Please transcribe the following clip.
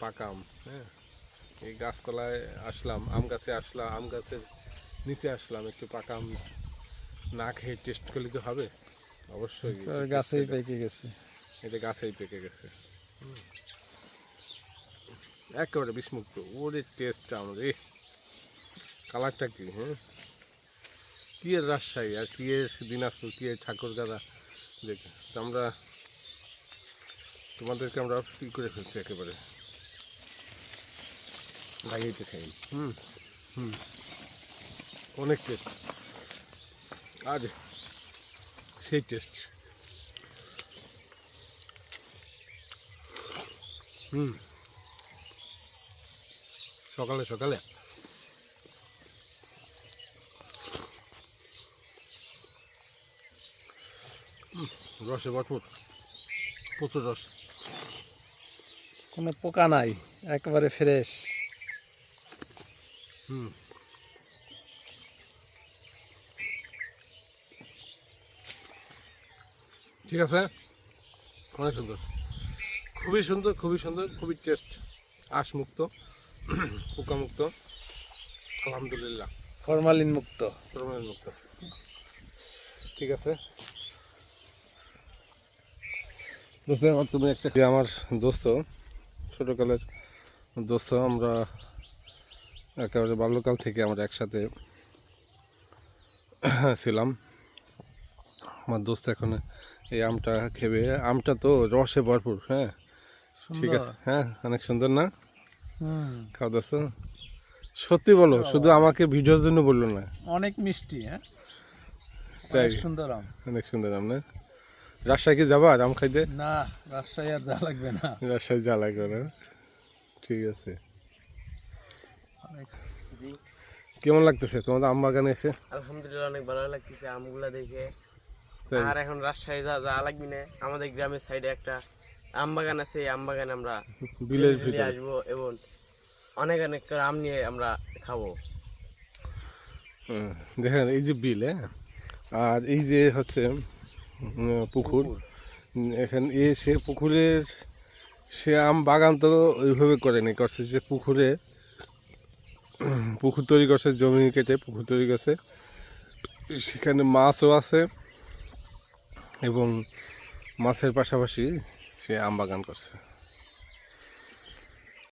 পাকা আম হ্যাঁ? এই গাছতলায় আসলাম আম গাছে আসলাম আম গাছের নিচে আসলাম একটু পাকা আম না খেয়ে টেস্ট করলে কি হবে? অবশ্যই। গাছেই পেকে গেছে। এটা গাছেই পেকে গেছে। একেবারে বিষমুক্ত। ওরে টেস্টটা আমাদের কালারটা কি হ্যাঁ? কি এর রাজশাহী আর কি এর দিনাজপুর কি এর ঠাকুরগাদা? দেখে। আমরা তোমাদেরকে আমরা ই করে ফেলছি একেবারে। লাগাইতে খাই হুম হুম। অনেক টেস্ট আর সেই টেস্ট হুম। সকালে সকালে। রসে ভরপুর। প্রচুর রস। কোনো পোকা নাই, একেবারে ফ্রেশ হুম ঠিক আছে? অনেক সুন্দর। খুবই সুন্দর খুবই সুন্দর খুবই টেস্ট আশমুক্ত পোকামুক্ত। আলহামদুলিল্লাহ। ফরমালিন মুক্ত। প্রমাণ মুক্ত। ঠিক আছে? দোস্ত আমার তুমি একটা আমার দোস্ত ছোটোকালের দোস্ত আমরা একেবারে বাল্যকাল থেকে আমরা একসাথে ছিলাম। আমার দোস্ত এখন এই আমটা খেবে। আমটা তো রসে ভরপুর হ্যাঁ? ঠিক আছে। হ্যাঁ অনেক সুন্দর না? খাওয়া দোস্ত। সত্যি বলো শুধু আমাকে ভিডিওর জন্য বলল না। অনেক মিষ্টি হ্যাঁ? তাই? সুন্দর আম। অনেক সুন্দর আম না? রাজশাহী কি যাবা আম খাইতে? না রাজশাহী আর যা লাগবে না। রাজশাহী যা লাগবে না। ঠিক আছে। জি। কেমন লাগতেছে? তোমাদের আম বাগানে এসে? আলহামদুলিল্লাহ অনেক ভালো লাগতেছে আমগুলা দেখে। আর এখন রাজশাহী যা যা লাগবে না আমাদের গ্রামের সাইডে একটা আম বাগান আছে এই আম বাগানে আমরা বিলের ভিতরে। আসব এবং অনেক অনেক আম নিয়ে আমরা খাব। দেখেন এই যে বিল হ্যাঁ? আর এই যে হচ্ছে পুকুর এখানে এ সে পুকুরের সে আম বাগান তো ওইভাবে করেনি করছে যে পুকুরে পুকুর তৈরি করছে, জমি কেটে পুকুর তৈরি করছে। সেখানে মাছও আছে এবং মাছের পাশাপাশি সে আম বাগান করছে।